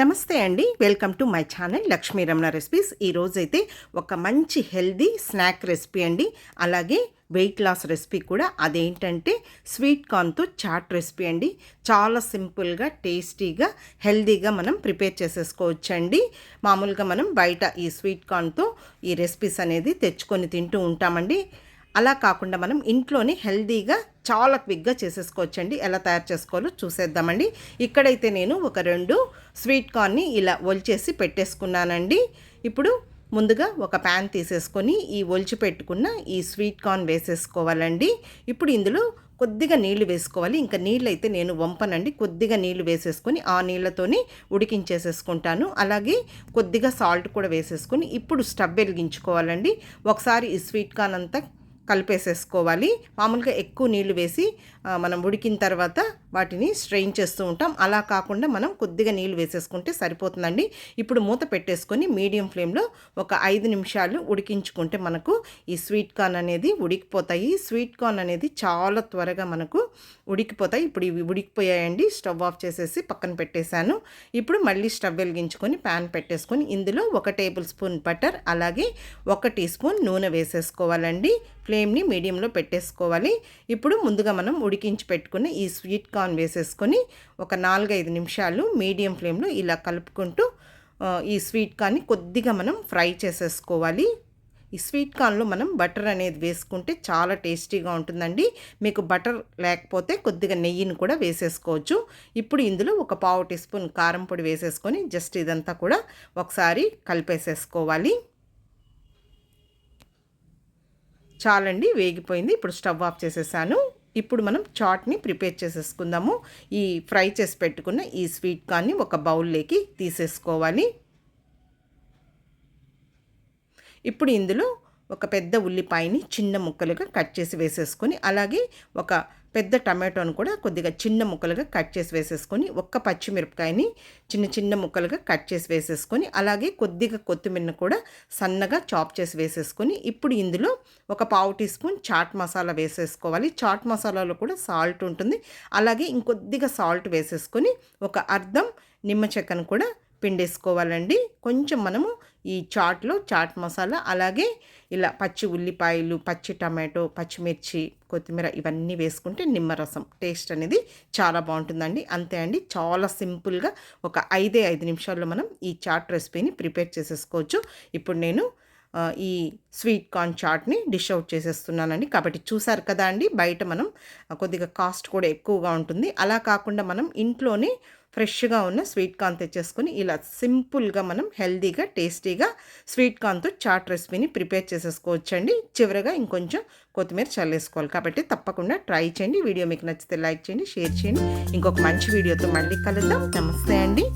నమస్తే అండి. Welcome to my channel Lakshmi Ramana recipes ఈరోజైతే ఒక మంచి హెల్దీ స్నాక్ రెసిపీ అండి. అలాగే వెయిట్ లాస్ రెసిపీ కూడా అదేంటంటే స్వీట్ కార్న్తో చాట్ రెసిపీ అండి. చాలా సింపుల్గా టేస్టీగా హెల్దీగా మనం ప్రిపేర్ చేసేసుకోవచ్చండి. మామూలుగా మనం బయట ఈ స్వీట్ కార్న్తో ఈ రెసిపీస్ అనేది తెచ్చుకొని తింటూ ఉంటామండి. అలా కాకుండా మనం ఇంట్లోనే హెల్దీగా చాలా క్విక్గా చేసేసుకోవచ్చండి. ఎలా తయారు చేసుకోవాలో చూసేద్దామండి. ఇక్కడైతే నేను ఒక రెండు స్వీట్ కార్న్ని ఇలా ఒలిచేసి పెట్టేసుకున్నానండి. ఇప్పుడు ముందుగా ఒక ప్యాన్ తీసేసుకొని ఈ ఒలిచి పెట్టుకున్న ఈ స్వీట్ కార్న్ వేసేసుకోవాలండి. ఇప్పుడు ఇందులో కొద్దిగా నీళ్ళు వేసుకోవాలి. ఇంకా నీళ్ళు అయితే నేను వంపనండి. కొద్దిగా నీళ్ళు వేసేసుకొని ఆ నీళ్ళతోని ఉడికించేసేసుకుంటాను. అలాగే కొద్దిగా సాల్ట్ కూడా వేసేసుకొని ఇప్పుడు స్టవ్ వెలిగించుకోవాలండి. ఒకసారి ఈ స్వీట్ కార్న్ అంతా కలిపేసేసుకోవాలి. మామూలుగా ఎక్కువ నీళ్ళు వేసి మనం ఉడికిన తర్వాత వాటిని స్ట్రెయిన్ చేస్తూ ఉంటాం. అలా కాకుండా మనం కొద్దిగా నీళ్ళు వేసేసుకుంటే సరిపోతుందండి. ఇప్పుడు మూత పెట్టేసుకొని మీడియం ఫ్లేమ్లో ఒక ఐదు నిమిషాలు ఉడికించుకుంటే మనకు ఈ స్వీట్ కార్న్ అనేది ఉడికిపోతాయి. స్వీట్ కార్న్ అనేది చాలా త్వరగా మనకు ఉడికిపోతాయి. ఇప్పుడు ఇవి ఉడికిపోయాయండి. స్టవ్ ఆఫ్ చేసేసి పక్కన పెట్టేశాను. ఇప్పుడు మళ్ళీ స్టవ్ వెలిగించుకొని ప్యాన్ పెట్టేసుకొని ఇందులో ఒక టేబుల్ స్పూన్ బటర్ అలాగే ఒక టీ స్పూన్ నూనె వేసేసుకోవాలండి. ఫ్లేమ్ని మీడియంలో పెట్టేసుకోవాలి. ఇప్పుడు ముందుగా మనం ఉడికించి పెట్టుకున్న ఈ స్వీట్ కార్న్ వేసేసుకొని ఒక నాలుగైదు నిమిషాలు మీడియం ఫ్లేమ్లో ఇలా కలుపుకుంటూ ఈ స్వీట్ కార్న్ని కొద్దిగా మనం ఫ్రై చేసేసుకోవాలి. ఈ స్వీట్ కార్న్లో మనం బటర్ అనేది వేసుకుంటే చాలా టేస్టీగా ఉంటుందండి. మీకు బటర్ లేకపోతే కొద్దిగా నెయ్యిని కూడా వేసేసుకోవచ్చు. ఇప్పుడు ఇందులో ఒక పావు టీ స్పూన్ కారం పొడి వేసేసుకొని జస్ట్ ఇదంతా కూడా ఒకసారి కలిపేసేసుకోవాలి. చాలండి వేగిపోయింది. ఇప్పుడు స్టవ్ ఆఫ్ చేసేసాను. ఇప్పుడు మనం చాట్ని ప్రిపేర్ చేసేసుకుందాము. ఈ ఫ్రై చేసి పెట్టుకున్న ఈ స్వీట్ కార్న్ని ఒక బౌల్లోకి తీసేసుకోవాలి. ఇప్పుడు ఇందులో ఒక పెద్ద ఉల్లిపాయని చిన్న ముక్కలుగా కట్ చేసి వేసేసుకొని అలాగే ఒక పెద్ద టమాటోను కూడా కొద్దిగా చిన్న ముక్కలుగా కట్ చేసి వేసేసుకొని ఒక్క పచ్చిమిరపకాయని చిన్న చిన్న ముక్కలుగా కట్ చేసి వేసేసుకొని అలాగే కొద్దిగా కొత్తిమీరను కూడా సన్నగా చాప్ చేసి వేసేసుకొని ఇప్పుడు ఇందులో ఒక పావు టీ స్పూన్ చాట్ మసాలా వేసేసుకోవాలి. చాట్ మసాలాలో కూడా సాల్ట్ ఉంటుంది. అలాగే ఇంకొద్దిగా సాల్ట్ వేసేసుకొని ఒక అర్ధం నిమ్మ చెక్కను కూడా పిండేసుకోవాలండి. కొంచెం మనము ఈ చాట్లో చాట్ మసాలా అలాగే ఇలా పచ్చి ఉల్లిపాయలు పచ్చి టమాటో పచ్చిమిర్చి కొత్తిమీర ఇవన్నీ వేసుకుంటే నిమ్మరసం టేస్ట్ అనేది చాలా బాగుంటుందండి. అంతే అండి. చాలా సింపుల్గా ఒక ఐదే ఐదు నిమిషాల్లో మనం ఈ చాట్ రెసిపీని ప్రిపేర్ చేసేసుకోవచ్చు. ఇప్పుడు నేను ఈ స్వీట్ కార్న్ చాట్ని డిష్ అవుట్ చేసేస్తున్నానండి. కాబట్టి చూసారు కదా అండి బయట మనం కొద్దిగా కాస్ట్ కూడా ఎక్కువగా ఉంటుంది. అలా కాకుండా మనం ఇంట్లోనే ఫ్రెష్గా ఉన్న స్వీట్ కార్న్ తెచ్చేసుకొని ఇలా సింపుల్గా మనం హెల్దీగా టేస్టీగా స్వీట్ కార్న్తో చాట్ రెసిపీని ప్రిపేర్ చేసేసుకోవచ్చండి. చివరగా ఇంకొంచెం కొత్తిమీర చల్లేసుకోవాలి. కాబట్టి తప్పకుండా ట్రై చేయండి. వీడియో మీకు నచ్చితే లైక్ చేయండి షేర్ చేయండి. ఇంకొక మంచి వీడియోతో మళ్ళీ కలుద్దాం. నమస్తే అండి.